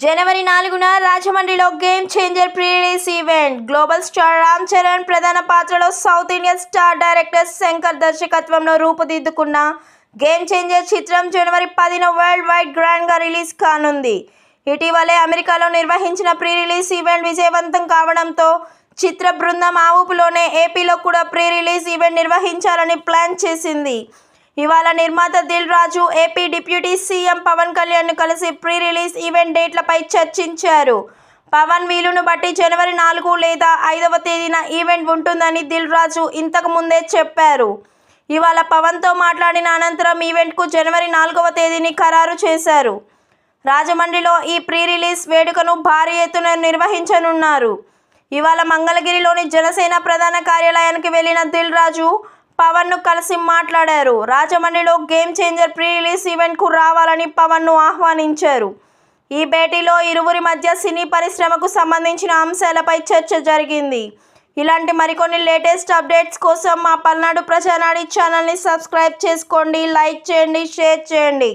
జనవరి నాలుగున రాజమండ్రిలో game changer pre release event. Global star Ram Charan ప్రధాన పాత్రలో south Indian star director Shankar దర్శకత్వంలో రూపుదిద్దుకున్న గేమ్ చేంజర్ చిత్రం జనవరి పదిన వరల్డ్ వైడ్ గ్రాండ్గా రిలీజ్ కానుంది. ఇటీవలే అమెరికాలో నిర్వహించిన ప్రీ రిలీజ్ ఈవెంట్ విజయవంతం కావడంతో చిత్ర బృందం ఆ ఊపులోనే ఏపీలో కూడా ప్రీ రిలీజ్ ఈవెంట్ నిర్వహించాలని ప్లాన్ చేసింది. ఇవాళ నిర్మాత Dil Raju AP deputy CM Pawan కళ్యాణ్ను కలిసి ప్రీ రిలీజ్ ఈవెంట్ డేట్లపై చర్చించారు. పవన్ వీలును బట్టి జనవరి నాలుగు లేదా ఐదవ తేదీన ఈవెంట్ ఉంటుందని దిల్ రాజు ఇంతకు ముందే చెప్పారు. ఇవాళ పవన్తో మాట్లాడిన అనంతరం ఈవెంట్కు జనవరి నాలుగవ తేదీని ఖరారు చేశారు. రాజమండ్రిలో ఈ ప్రీ రిలీజ్ వేడుకను భారీ ఎత్తున నిర్వహించనున్నారు. ఇవాళ మంగళగిరిలోని జనసేన ప్రధాన కార్యాలయానికి వెళ్ళిన దిల్ రాజు పవన్ను కలిసి మాట్లాడారు. రాజమండ్రిలో గేమ్ చేంజర్ ప్రీ రిలీజ్ ఈవెంట్కు రావాలని పవన్ను ఆహ్వానించారు. ఈ భేటీలో ఇరువురి మధ్య సినీ పరిశ్రమకు సంబంధించిన అంశాలపై చర్చ జరిగింది. ఇలాంటి మరికొన్ని లేటెస్ట్ అప్డేట్స్ కోసం మా పల్నాడు ప్రజానాడి ఛానల్ని సబ్స్క్రైబ్ చేసుకోండి లైక్ చేయండి షేర్ చేయండి.